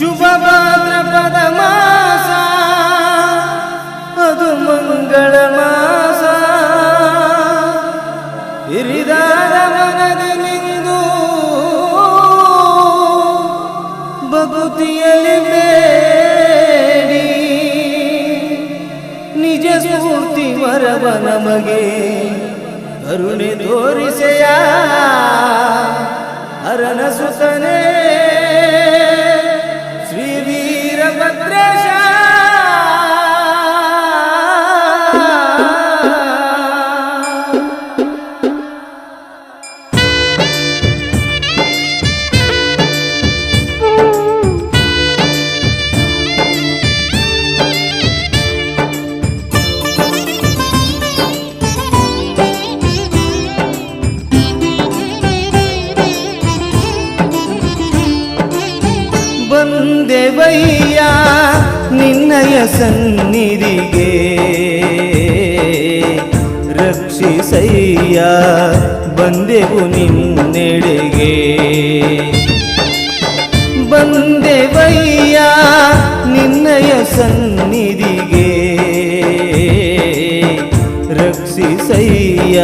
ಶುಭ ಭಾದ್ರಪದ ಮಾಸ, ಅದು ಮಂಗಳ ಮಾಸ. ಹಿರಿದಾರ ಮನದಿ ನಿಂದು ಭಕ್ತಿಯಲ್ಲಿ ಬೇಡಿ. ನಿಜ ಸ್ಫೂರ್ತಿ ವರವ ನಮಗೆ, ಕರುಣೆ ತೋರಿಸೆಯ. ಅರನ ಸುತನೇ ಸನ್ನಿಧಿಗೆ ರಕ್ಷಿಸಯ್ಯ ಬಂದೆವು ನಿನ್ನೆಡೆಗೆ. ಬಂದೆವಯ್ಯ ನಿನ್ನಯ ಸನ್ನಿಧಿಗೆ. ರಕ್ಷಿಸಯ್ಯ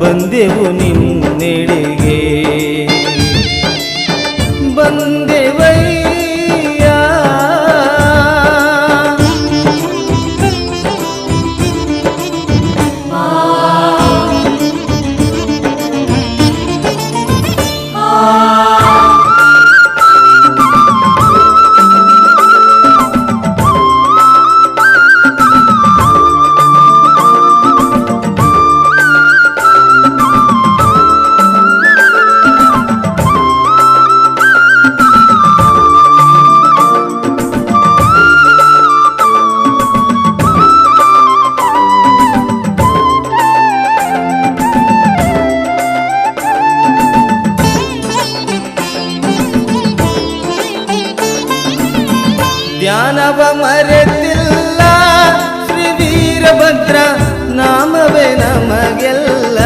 ಬಂದೆವು ನಿನ್ನೆಡೆಗೆ. ಧ್ಯಾನವ ಮರೆತಿಲ್ಲ. ಶ್ರೀ ವೀರಭದ್ರ ನಾಮವೇ ನಮಗೆಲ್ಲ.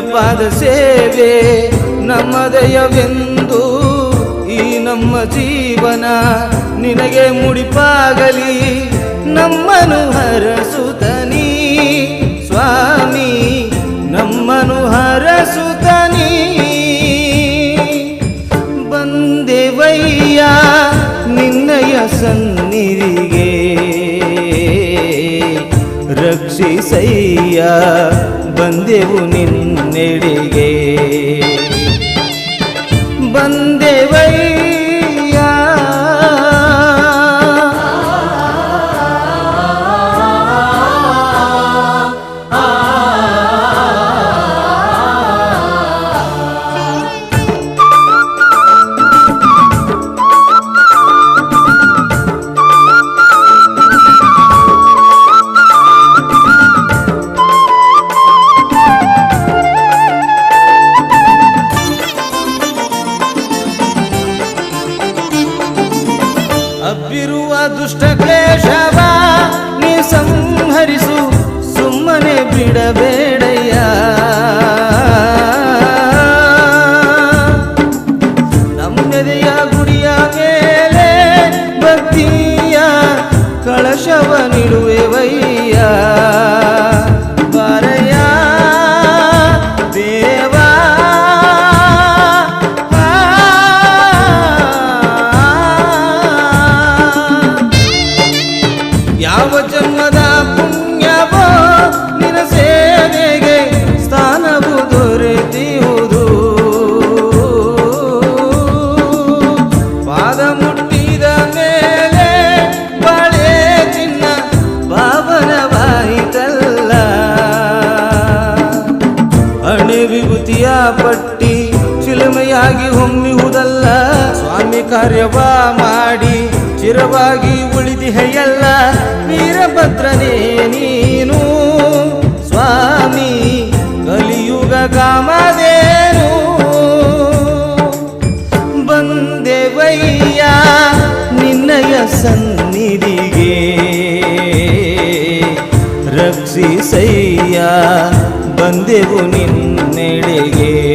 ಪಾದ ಸೇವೆ ನಮ್ಮದಯವೆಂದು ಈ ನಮ್ಮ ಜೀವನ ನಿನಗೆ ಮುಡಿಪಾಗಲಿ ನಮ್ಮನು ಹರಸುತನಿ ಸ್ವಾಮಿ ನಮ್ಮನು ಹರಸುತನಿ ಬಂದೆವಯ್ಯ ನಿನ್ನಯ ಸನ್ನಿರಿಗೆ ರಕ್ಷಿಸಯ್ಯ. ಬಂದೆವು ನಿನ್ನೆಡೆಗೆ. ಬಂದೆವಯ್ಯ ಹಬ್ಬಿರುವ ದುಷ್ಟ ಕ್ಲೇಶವ ನೀ ಸಂಹರಿಸು ಸುಮ್ಮನೆ ಬಿಡಬೇಡಯ್ಯ ಯಾವ ಜನ್ಮದ ಪುಣ್ಯವೋ ನಿನ ಸೇವೆಗೆ ಸ್ಥಾನವು ದೊರೆತಿಯುವುದು ಪಾದ ಮುಟ್ಟಿದ ಮೇಲೆ ಬಳೆ ಚಿನ್ನ ಭಾವನವಾಯಿತಲ್ಲ ಅಣೆ ವಿಭೂತಿಯ ಪಟ್ಟಿ ಚಿಲುಮೆಯಾಗಿ ಹೊಮ್ಮಿಹುದಲ್ಲ ಸ್ವಾಮಿ ಕಾರ್ಯವ ಮಾಡಿ ಚಿರವಾಗಿ ಉಳಿದಿಹೆಯಲ್ಲ ವೀರಭದ್ರನೇ ನೀನು. ಸ್ವಾಮಿ ಕಲಿಯುಗ ಕಾಮದೇನು ಬಂದೆವಯ್ಯ ನಿನ್ನಯ ಸನ್ನಿಧಿಗೆ. ರಕ್ಷಿಸಯ್ಯ ಬಂದೆವು ನಿನ್ನೆಡೆಗೆ.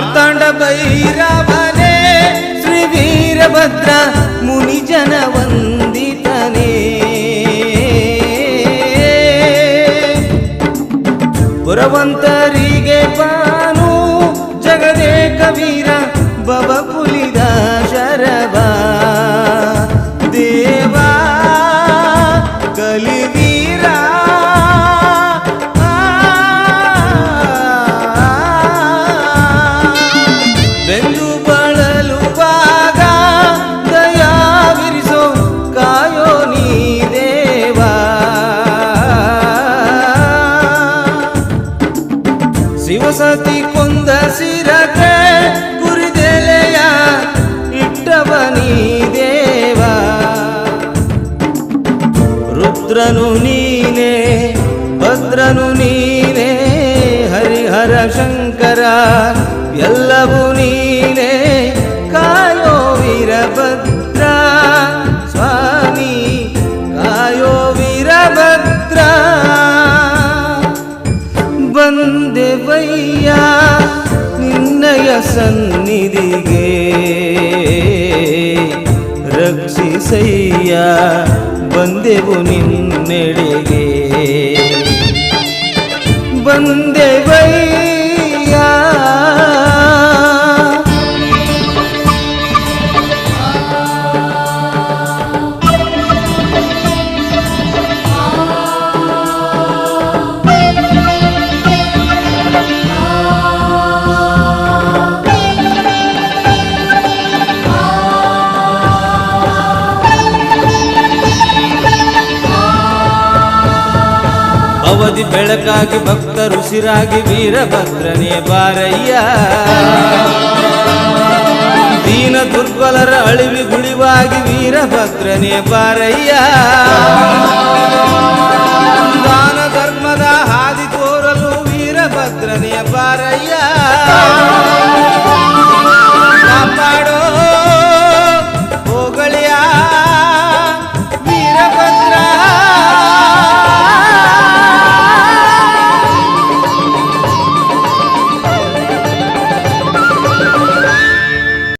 ಮಾರ್ತಾಂಡ ಭೈರವನೇ ಶ್ರೀ ವೀರಭದ್ರ ಮುನಿಜನ ವಂದಿತನೆ. ಪುರವಂತರಿಗೆ ಪಾನು ಜಗದೇ ಕವೀರ ಬಬ ಶಿವಸತಿ ಕೊಂದ ಸಿರತೆ ಗುರಿದೆಲೆಯ ಇಟ್ಟವ ನೀ ದೇವಾ. ರುದ್ರನು ನೀನೇ, ಭದ್ರನು ನೀನೇ, ಹರಿಹರ ಶಂಕರ, ಎಲ್ಲವೂ ನೀನೇ ಸನ್ನಿಧಿಗೆ ರಕ್ಷಿಸಯ್ಯ ಬಂದೆವು ನಿನ್ನೆಡೆಗೆ. ಬಂದೆವಯ್ಯ ಬೆಳಕಾಗಿ ಭಕ್ತರುಸಿರಾಗಿ ವೀರಭದ್ರನೇ ಬಾರಯ್ಯ. ದೀನ ದುರ್ಬಲರ ಅಳಿವಿ ಗುಳಿವಾಗಿ ವೀರಭದ್ರನೇ ಬಾರಯ್ಯ. ದಾನ ಧರ್ಮದ ಹಾದಿ ತೋರಲು ವೀರಭದ್ರನೇ ಬಾರಯ್ಯ.